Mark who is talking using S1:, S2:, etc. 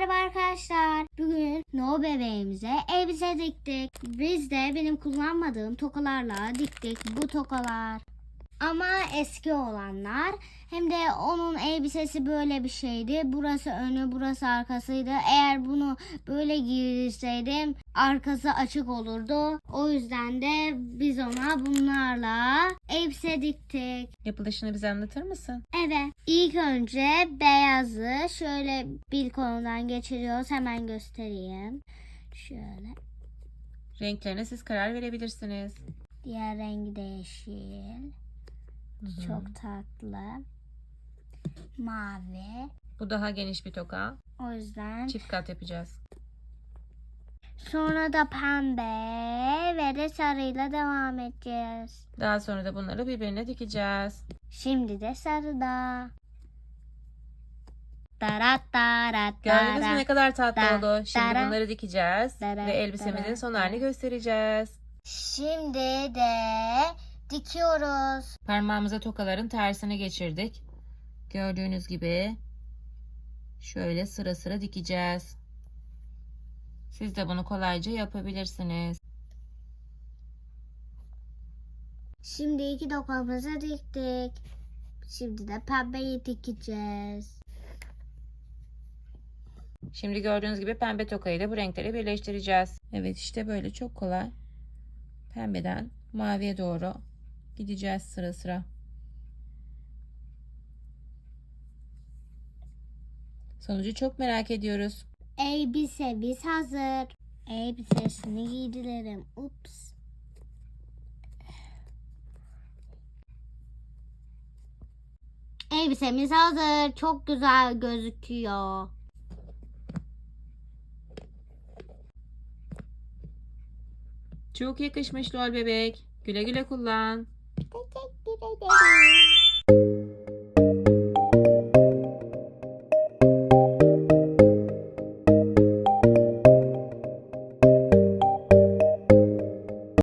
S1: Merhaba arkadaşlar. Bugün No bebeğimize elbise diktik. Biz de benim kullanmadığım tokalarla diktik bu tokalar. Ama eski olanlar hem de onun elbisesi böyle bir şeydi. Burası önü, burası arkasıydı. Eğer bunu böyle giydirseydim arkası açık olurdu. O yüzden de biz ona bunlarla elbise diktik.
S2: Yapılışını bize anlatır mısın?
S1: Evet. İlk önce beyazı şöyle bir konudan geçiriyoruz. Hemen göstereyim. Şöyle.
S2: Renklerine siz karar verebilirsiniz.
S1: Diğer rengi de yeşil. Çok tatlı. Mavi.
S2: Bu daha geniş bir toka.
S1: O yüzden.
S2: Çift kat yapacağız.
S1: Sonra da pembe ve de sarıyla devam edeceğiz.
S2: Daha sonra da bunları birbirine dikeceğiz.
S1: Şimdi de sarıda. Darat darat
S2: Gördünüz mü
S1: darat.
S2: ne kadar tatlı
S1: Da-
S2: oldu. Şimdi
S1: dara-
S2: bunları dikeceğiz
S1: dara-
S2: ve elbisemizin
S1: dara-
S2: son halini göstereceğiz.
S1: Şimdi de dikiyoruz.
S2: Parmağımıza tokaların tersine geçirdik. Gördüğünüz gibi şöyle sıra sıra dikeceğiz. Siz de bunu kolayca yapabilirsiniz.
S1: Şimdi iki tokamızı diktik. Şimdi de pembeyi dikeceğiz.
S2: Şimdi gördüğünüz gibi pembe tokayı da bu renkleri birleştireceğiz. Evet işte böyle çok kolay. Pembeden maviye doğru gideceğiz sıra sıra. Sonucu çok merak ediyoruz.
S1: Elbisemiz hazır. Elbisesini giydirelim. Ups. Elbisemiz hazır. Çok güzel gözüküyor.
S2: Çok yakışmış lol bebek. Güle güle kullan.
S1: チャチャッチラララ